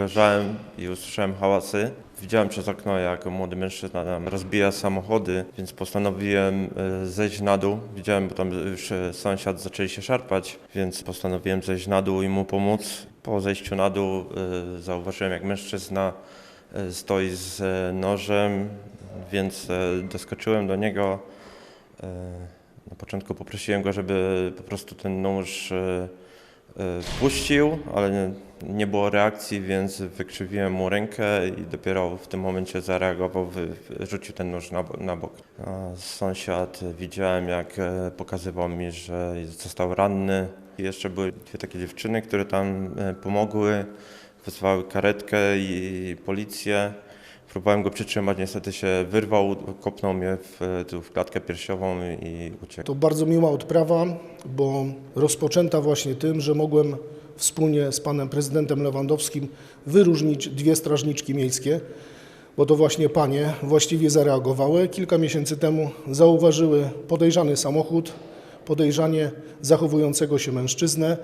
Leżałem i usłyszałem hałasy. Widziałem przez okno, jak młody mężczyzna tam rozbija samochody, więc postanowiłem e, zejść na dół. Widziałem, bo tam już e, sąsiad zaczęli się szarpać, więc postanowiłem zejść na dół i mu pomóc. Po zejściu na dół e, zauważyłem, jak mężczyzna stoi z nożem, więc doskoczyłem do niego. Na początku poprosiłem go, żeby po prostu ten nóż puścił, ale nie, było reakcji, więc wykrzywiłem mu rękę i dopiero w tym momencie zareagował, rzucił ten nóż na, na bok. A sąsiad widziałem, jak e, pokazywał mi, że został ranny. I jeszcze były dwie takie dziewczyny, które tam e, pomogły, wezwały karetkę i policję. Próbowałem go przytrzymać, niestety się wyrwał, kopnął mnie w, tu w klatkę piersiową i uciekł. To bardzo miła odprawa, bo rozpoczęta właśnie tym, że mogłem wspólnie z panem prezydentem Lewandowskim wyróżnić dwie strażniczki miejskie, bo to właśnie panie właściwie zareagowały. Kilka miesięcy temu zauważyły podejrzany samochód, podejrzanie zachowującego się mężczyznę,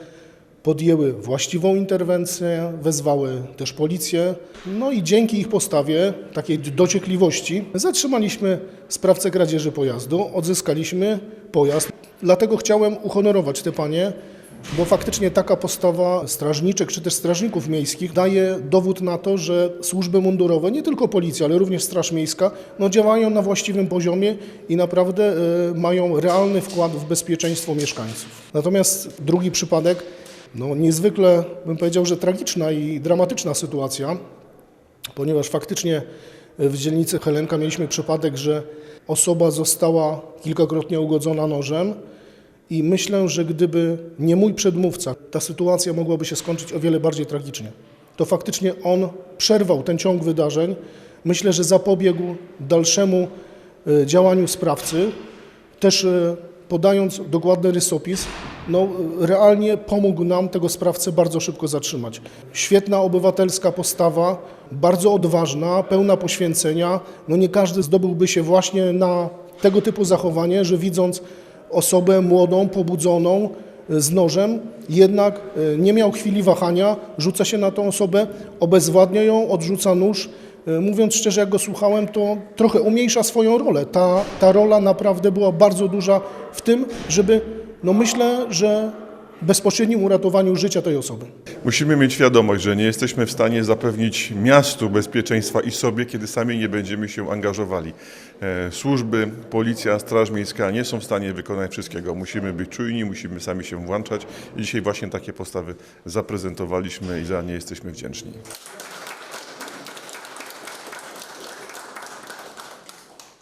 podjęły właściwą interwencję, wezwały też policję. No i dzięki ich postawie, takiej dociekliwości, zatrzymaliśmy sprawcę kradzieży pojazdu, odzyskaliśmy pojazd. Dlatego chciałem uhonorować te panie, bo faktycznie taka postawa strażniczek czy też strażników miejskich daje dowód na to, że służby mundurowe, nie tylko policja, ale również Straż Miejska, no działają na właściwym poziomie i naprawdę e, mają realny wkład w bezpieczeństwo mieszkańców. Natomiast drugi przypadek, no niezwykle bym powiedział, że tragiczna i dramatyczna sytuacja, ponieważ faktycznie w dzielnicy Helenka mieliśmy przypadek, że osoba została kilkakrotnie ugodzona nożem i myślę, że gdyby nie mój przedmówca, ta sytuacja mogłaby się skończyć o wiele bardziej tragicznie. To faktycznie on przerwał ten ciąg wydarzeń. Myślę, że zapobiegł dalszemu e, działaniu sprawcy, też e, podając dokładny rysopis, no, e, realnie pomógł nam tego sprawcę bardzo szybko zatrzymać. Świetna obywatelska postawa, bardzo odważna, pełna poświęcenia. No nie każdy zdobyłby się właśnie na tego typu zachowanie, że widząc osobę młodą, pobudzoną e, z nożem, jednak e, nie miał chwili wahania, rzuca się na tą osobę, obezwładnia ją, odrzuca nóż. E, Mówiąc szczerze, jak go słuchałem, to trochę umniejsza swoją rolę. Ta, ta rola naprawdę była bardzo duża w tym, żeby, no myślę, że bezpośrednim uratowaniu życia tej osoby. Musimy mieć świadomość, że nie jesteśmy w stanie zapewnić miastu bezpieczeństwa i sobie, kiedy sami nie będziemy się angażowali. E, Służby, policja, straż miejska nie są w stanie wykonać wszystkiego. Musimy być czujni, musimy sami się włączać i dzisiaj właśnie takie postawy zaprezentowaliśmy i za nie jesteśmy wdzięczni.